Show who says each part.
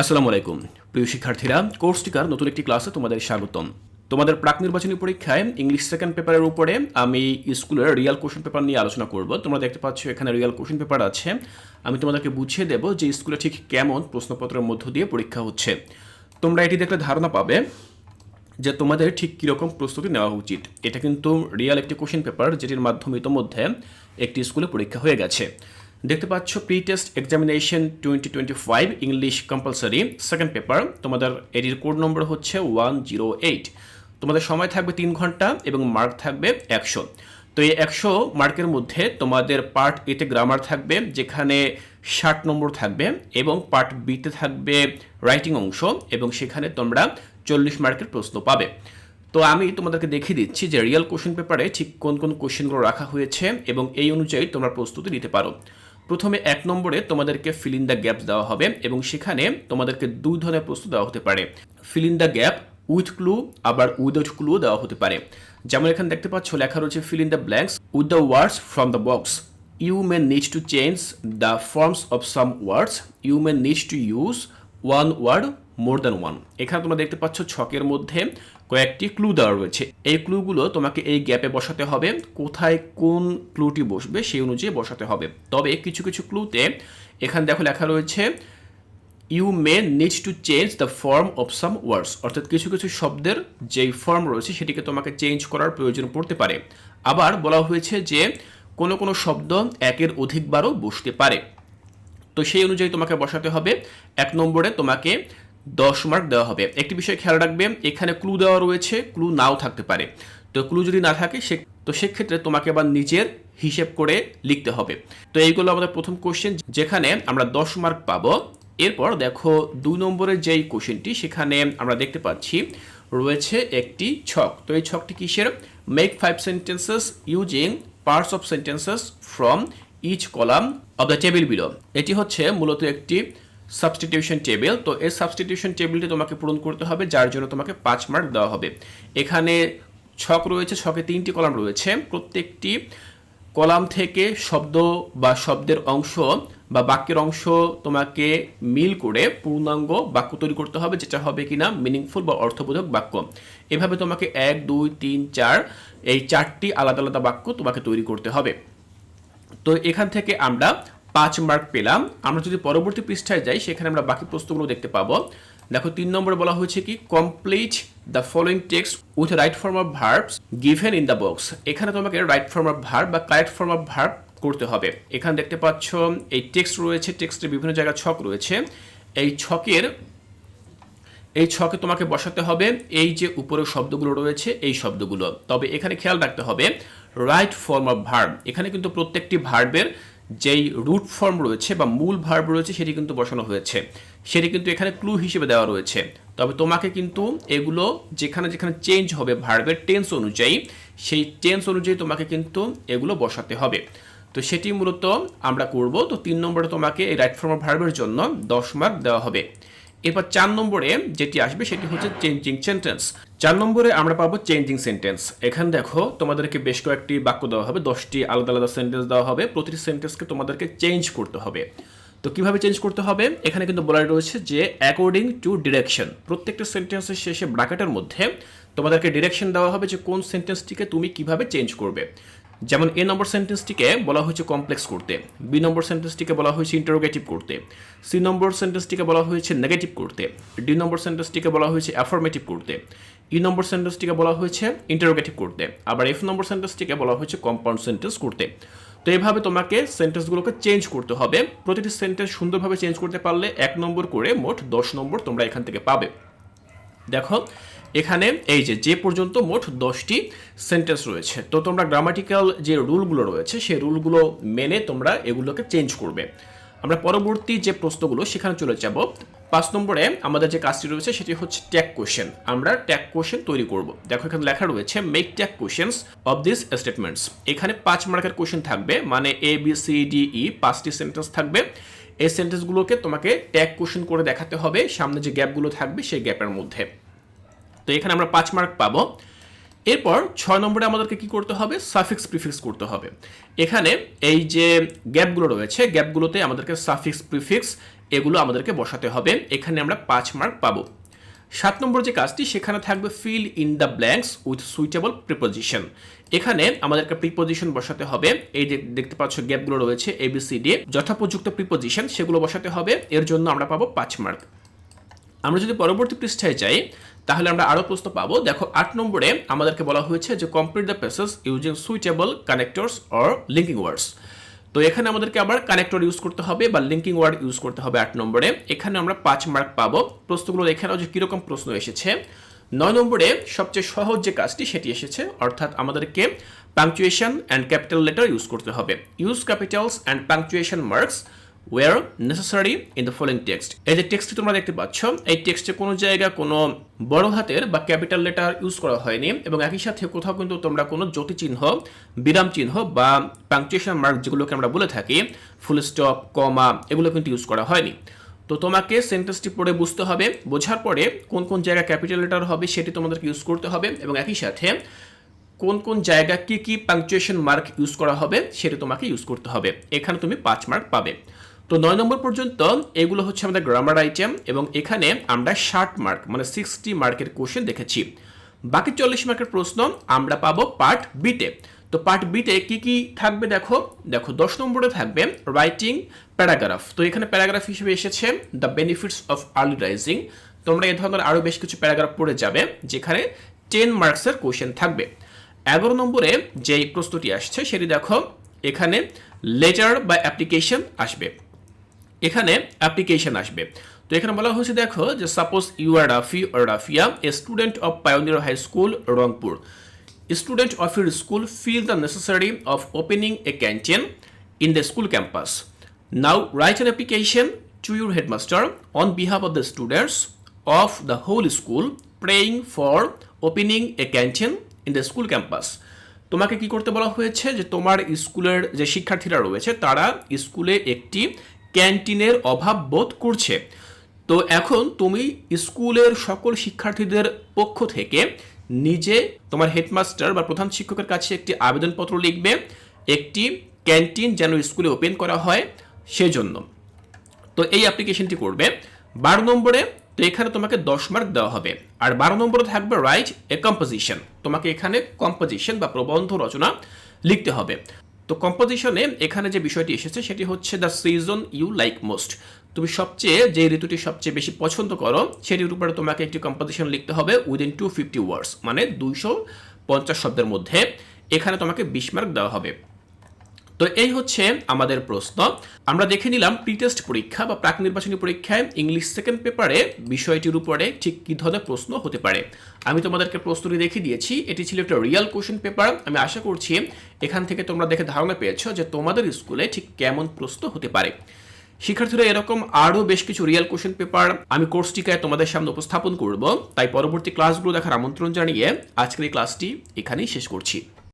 Speaker 1: আসসালামু আলাইকুম। প্রিয় শিক্ষার্থীরা, কোর্স টিকার নতুন একটি ক্লাসে তোমাদের স্বাগতম। তোমাদের প্রাক নির্বাচনী পরীক্ষায় ইংলিশ সেকেন্ড পেপারের উপরে আমি স্কুলের রিয়াল কোশ্চেন পেপার নিয়ে আলোচনা করব। তোমরা দেখতে পাচ্ছ এখানে রিয়াল কোশ্চেন পেপার আছে। আমি তোমাদেরকে বুঝিয়ে দেব যে স্কুলে ঠিক কেমন প্রশ্নপত্রের মধ্য দিয়ে পরীক্ষা হচ্ছে। তোমরা এটি দেখলে ধারণা পাবে যে তোমাদের ঠিক কীরকম প্রস্তুতি নেওয়া উচিত। এটা কিন্তু রিয়াল একটি কোশ্চেন পেপার যেটির মাধ্যমে ইতোমধ্যে একটি স্কুলে পরীক্ষা হয়ে গেছে। দেখতে পাচ্ছ pre test examination twenty twenty five English compulsory second paper তোমাদের এটির কোড নম্বর হচ্ছে ওয়ান জিরো এইট তোমাদের সময় থাকবে তিন ঘণ্টা এবং মার্ক থাকবে একশো। তো এই একশো মার্কের মধ্যে তোমাদের পার্ট এতে গ্রামার থাকবে, যেখানে ষাট নম্বর থাকবে এবং পার্ট বিতে থাকবে রাইটিং অংশ এবং সেখানে তোমরা চল্লিশ মার্কের প্রশ্ন পাবে। তো আমি তোমাদেরকে দেখিয়ে দিচ্ছি যে রিয়েল কোশ্চেন পেপারে ঠিক কোন কোন কোশ্চেনগুলো রাখা হয়েছে এবং এই অনুযায়ী তোমরা প্রস্তুতি নিতে পারো। প্রথমে এক নম্বরে তোমাদেরকে ফিল ইন দ্য গ্যাপ দেওয়া হবে এবং সেখানে তোমাদেরকে দুই ধরনের প্রশ্ন দেওয়া হতে পারে। Fill in the gap with clue আবার উইদাউট ক্লু দেওয়া হতে পারে। যেমন এখানে দেখতে পাচ্ছ, লেখা রয়েছে fill in the blanks with the words from the box you may need to change the forms of some words you may need to use one word more than one এখানে তোমরা দেখতে পাচ্ছ ছকের মধ্যে কয়েকটি ক্লু দেওয়া রয়েছে। এই ক্লুগুলো তোমাকে এই গ্যাপে বসাতে হবে, কোথায় কোন ক্লুটি বসবে সেই অনুযায়ী বসাতে হবে। তবে কিছু কিছু ক্লুতে এখানে দেখো লেখা রয়েছে you may need to change the form of some words অর্থাৎ কিছু কিছু শব্দের যেই ফর্ম রয়েছে সেটিকে তোমাকে চেঞ্জ করার প্রয়োজন পড়তে পারে। আবার বলা হয়েছে যে কোনো কোনো শব্দ একের অধিকবারও বসতে পারে। তো সেই অনুযায়ী তোমাকে বসাতে হবে। এক নম্বরে তোমাকে দশ মার্ক দেওয়া হবে। একটি বিষয় খেয়াল রাখবে, এখানে ক্লু দেওয়া রয়েছে ক্লু নাও থাকতে পারে। তো ক্লু যদি না থাকে, সে তো সেক্ষেত্রে তোমাকে আবার নিজের হিসেব করে লিখতে হবে। তো এইগুলো আমাদের প্রথম কোশ্চেন যেখানে আমরা দশ মার্ক পাবো। এরপর দেখো দুই নম্বরের যেই কোশ্চেনটি সেখানে আমরা দেখতে পাচ্ছি, রয়েছে একটি ছক। তো এই ছকটি কিসের? Make five sentences using parts of sentences from each column of the table below এটি হচ্ছে মূলত একটি সাবস্টিটিউশন টেবিল তো এই সাবস্টিটিউশন টেবিলটি তোমাকে পূরণ করতে হবে, যার জন্য তোমাকে পাঁচ মার্ক দেওয়া হবে। এখানে ছক রয়েছে, ছকে তিনটি কলাম রয়েছে। প্রত্যেকটি কলাম থেকে শব্দ বা শব্দের অংশ বা বাক্যের অংশ তোমাকে মিল করে পূর্ণাঙ্গ বাক্য তৈরি করতে হবে, যেটা হবে কিনা মিনিংফুল বা অর্থবোধক বাক্য। এভাবে তোমাকে এক, দুই, তিন, চার, এই চারটি আলাদা আলাদা বাক্য তোমাকে তৈরি করতে হবে। তো এখান থেকে আমরা পাঁচ মার্ক পেলাম। আমরা যদি পরবর্তী পৃষ্ঠায় যাই, সেখানে আমরা বাকি প্রশ্নগুলো দেখতে পাবো। দেখো, তিন নম্বরে বলা হয়েছে কি complete the following text with right form of verbs given in the box এখানে তোমাকে রাইট ফর্ম অফ ভার্ব বা কারেক্ট ফর্ম অফ ভার্ব করতে হবে। এখানে দেখতে পাচ্ছ, এই টেক্সট রয়েছে টেক্সটের বিভিন্ন জায়গায় ছক রয়েছে। এই ছকের, এই ছকে তোমাকে বসাতে হবে, এই যে উপরের শব্দগুলো রয়েছে, এই শব্দগুলো। তবে এখানে খেয়াল রাখতে হবে রাইট ফর্ম অফ ভার্ব এখানে কিন্তু প্রত্যেকটি ভার্বের যেই রুট ফর্ম রয়েছে বা মূল ভার্ব রয়েছে সেটি কিন্তু বসানো হয়েছে। সেটি কিন্তু এখানে ক্লু হিসেবে দেওয়া রয়েছে। তবে তোমাকে কিন্তু এগুলো যেখানে যেখানে চেঞ্জ হবে ভার্বের টেন্স অনুযায়ী, সেই টেন্স অনুযায়ী তোমাকে কিন্তু এগুলো বসাতে হবে। তো সেটি মূলত আমরা করব। তো তিন নম্বরে তোমাকে এই রাইট ফর্ম ভার্বের জন্য দশ মার্ক দেওয়া হবে। এরপর চার নম্বরে যেটি আসবে সেটি হচ্ছে চেঞ্জিং সেন্টেন্স চার নম্বরে আমরা পাবো চেঞ্জিং সেন্টেন্স এখানে দেখো, তোমাদেরকে বেশ কয়েকটি বাক্য দেওয়া হবে, দশটি আলাদা আলাদা সেন্টেন্স দেওয়া হবে, প্রতিটি সেন্টেন্সকে তোমাদেরকে চেঞ্জ করতে হবে। তো কীভাবে চেঞ্জ করতে হবে? এখানে কিন্তু বলা রয়েছে যে অ্যাকর্ডিং টু ডিরেকশন প্রত্যেকটা সেন্টেন্সের শেষে ব্র্যাকেটের মধ্যে তোমাদেরকে ডিরেকশন দেওয়া হবে যে কোন সেন্টেন্সটিকে তুমি কীভাবে চেঞ্জ করবে। যেমন এ নম্বর সেন্টেন্সটিকে বলা হয়েছে কমপ্লেক্স করতে, বি নম্বর সেন্টেন্সটিকে বলা হয়েছে ইন্টারোগেটিভ করতে, সি নম্বর সেন্টেন্সটিকে বলা হয়েছে নেগেটিভ করতে, ডি নম্বর সেন্টেন্সটিকে বলা হয়েছে অ্যাফরমেটিভ করতে, ই নম্বর সেন্টেন্সটিকে বলা হয়েছে ইন্টারোগেটিভ করতে, আবার এফ নম্বর সেন্টেন্সটিকে বলা হয়েছে কম্পাউন্ড সেন্টেন্স করতে। তো এইভাবে তোমাকে সেন্টেন্সগুলোকে চেঞ্জ করতে হবে, প্রতিটি সেন্টেন্স সুন্দরভাবে চেঞ্জ করতে পারলে এক নম্বর করে মোট দশ নম্বর তোমরা এখান থেকে পাবে। দেখো এখানে এই যে যে পর্যন্ত মোট দশটি সেন্টেন্স রয়েছে, তো তোমরা গ্রামাটিক্যাল যে রুলগুলো রয়েছে, সেই রুলগুলো মেনে তোমরা এগুলোকে চেঞ্জ করবে। আমরা পরবর্তী যে প্রশ্নগুলো, সেখানে চলে যাব। পাঁচ নম্বরে আমাদের যে কাজটি রয়েছে, সেটি হচ্ছে ট্যাগ কোশ্চেন আমরা ট্যাগ কোশ্চেন তৈরি করব। দেখো, এখানে লেখা রয়েছে make tag questions of this statements এখানে পাঁচ মার্কের কোশ্চেন থাকবে মানে A B C D E পাঁচটি সেন্টেন্স থাকবে। এই সেন্টেন্সগুলোকে তোমাকে ট্যাগ কোশ্চেন করে দেখাতে হবে, সামনে যে গ্যাপগুলো থাকবে, সেই গ্যাপের মধ্যে। তো এখানে আমরা পাঁচ মার্ক পাবো। এরপর ছয় নম্বরে আমাদেরকে কি করতে হবে? সাফিক্স প্রিফিক্স করতে হবে। এখানে এই যে গ্যাপগুলো রয়েছে গ্যাপগুলোতে আমাদেরকে সাফিক্স প্রিফিক্স এগুলো আমাদেরকে বসাতে হবে। এখানে আমরা পাঁচ মার্ক পাবো। সাত নম্বর যে কাজটি, সেখানে থাকবে fill in the blanks with suitable preposition এখানে আমাদেরকে প্রিপোজিশন বসাতে হবে। এই যে দেখতে পাচ্ছ গ্যাপগুলো রয়েছে এবিসিডি যথাপযুক্ত প্রিপোজিশন সেগুলো বসাতে হবে। এর জন্য আমরা পাবো পাঁচ মার্ক আমরা যদি পরবর্তী পৃষ্ঠায় যাই তাহলে আমরা আরও প্রশ্ন পাবো। দেখো, আট নম্বরে আমাদেরকে বলা হয়েছে যে complete the passage using suitable connectors or linking words তো এখানে আমাদেরকে আবার কানেক্টর ইউজ করতে হবে বা লিঙ্কিং ওয়ার্ড ইউজ করতে হবে আট নম্বরে। এখানে আমরা পাঁচ মার্ক পাবো। প্রশ্নগুলো দেখে নাও যে কীরকম প্রশ্ন এসেছে। নয় নম্বরে সবচেয়ে সহজ যে কাজটি, সেটি এসেছে, অর্থাৎ আমাদেরকে punctuation and capital letter use করতে হবে। Use capitals and punctuation marks where necessary in the following text এই যে টেক্সটটি তোমরা দেখতে পাচ্ছ, এই টেক্সটে কোনো জায়গায় কোনো বড় হাতের বা ক্যাপিটাল লেটার ইউজ করা হয়নি এবং একই সাথে কোথাও কিন্তু তোমরা কোনো চিহ্ন, বিরাম চিহ্ন বা পাংচুয়েশন মার্ক যেগুলোকে আমরা বলে থাকি ফুল স্টপ কমা এগুলো কিন্তু ইউজ করা হয়নি। তো তোমাকে সেন্টেন্সটি পড়ে বুঝতে হবে, বোঝার পরে কোন কোন জায়গায় ক্যাপিটাল লেটার হবে সেটি তোমাদেরকে ইউজ করতে হবে এবং একই সাথে কোন কোন জায়গা কি কি পাংচুয়েশন মার্ক ইউজ করা হবে সেটা তোমাকে ইউজ করতে হবে। এখানে তুমি পাঁচ মার্ক পাবে। তো নয় নম্বর পর্যন্ত, এগুলো হচ্ছে আমাদের গ্রামার আইটেম এবং এখানে আমরা ষাট মার্ক মানে সিক্সটি মার্কের কোশ্চেন দেখেছি। বাকি চল্লিশ মার্কের প্রশ্ন আমরা পাবো পার্ট বিতে তো। পার্ট বিতে কি কি থাকবে দেখো? দেখো, দশ নম্বরে থাকবে রাইটিং প্যারাগ্রাফ তো এখানে প্যারাগ্রাফ হিসেবে এসেছে the benefits of early rising তোমরা এ ধরনের আরও বেশ কিছু প্যারাগ্রাফ পড়ে যাবে, যেখানে টেন মার্কসের কোশ্চেন থাকবে। এগারো নম্বরে যেই প্রস্তুতি আসছে, সেটি দেখো, এখানে লেটার বা অ্যাপ্লিকেশন আসবে। এখানে অ্যাপ্লিকেশন আসবে। তো এখানে বলা হয়েছে, দেখো যে suppose you are Rafi Rafiya a student of Pioneer high school Rangpur student of your school feel the necessary of opening a canteen in the school campus now write an application to your headmaster on behalf of the students of the whole school praying for opening a canteen in the school campus তোমাকে কি করতে বলা হয়েছে যে তোমার স্কুলের যে শিক্ষার্থীরা রয়েছে, তারা স্কুলে একটি ক্যান্টিনের অভাব বোধ করছে। তো এখন তুমি স্কুলের সকল শিক্ষার্থীদের পক্ষ থেকে নিজে তোমার হেডমাস্টার বা প্রধান শিক্ষকের কাছে একটি আবেদনপত্র লিখবে, একটি ক্যান্টিন যেন স্কুলে ওপেন করা হয় সেজন্য। তো এই অ্যাপ্লিকেশনটি করবে। বারো নম্বরে তো এখানে তোমাকে দশ মার্ক দেওয়া হবে। আর বারো নম্বরে থাকবে রাইট এ কম্পোজিশন। তোমাকে এখানে কম্পোজিশন বা প্রবন্ধ রচনা লিখতে হবে। তো কম্পোজিশনে এখানে যে বিষয়টি এসেছে, সেটি হচ্ছে the season you like most তুমি সবচেয়ে যে ঋতুটি সবচেয়ে বেশি পছন্দ করো, সেটির উপরে তোমাকে একটি কম্পোজিশন লিখতে হবে উইদিন টু ফিফটি ওয়ার্ডস মানে দুইশো পঞ্চাশ শব্দের মধ্যে। এখানে তোমাকে বিশ মার্ক দেওয়া হবে। তো এই হচ্ছে আমাদের প্রশ্ন। আমরা দেখে নিলাম প্রি টেস্ট পরীক্ষা বা প্রাক নির্বাচনী পরীক্ষায় ইংলিশ সেকেন্ড পেপারে বিষয়টির উপরে ঠিক কী ধরনের প্রশ্ন হতে পারে। আমি তোমাদেরকে প্রশ্নটি দেখিয়ে দিয়েছি, এটি ছিল একটা রিয়েল কোশ্চেন পেপার আমি আশা করছি এখান থেকে তোমরা দেখে ধারণা পেয়েছ যে তোমাদের স্কুলে ঠিক কেমন প্রশ্ন হতে পারে। শিক্ষার্থীরা এরকম আরও বেশ কিছু রিয়েল কোশ্চেন পেপার আমি কোর্সটিকায় তোমাদের সামনে উপস্থাপন করব। তাই পরবর্তী ক্লাসগুলো দেখার আমন্ত্রণ জানিয়ে আজকের এই ক্লাসটি এখানেই শেষ করছি।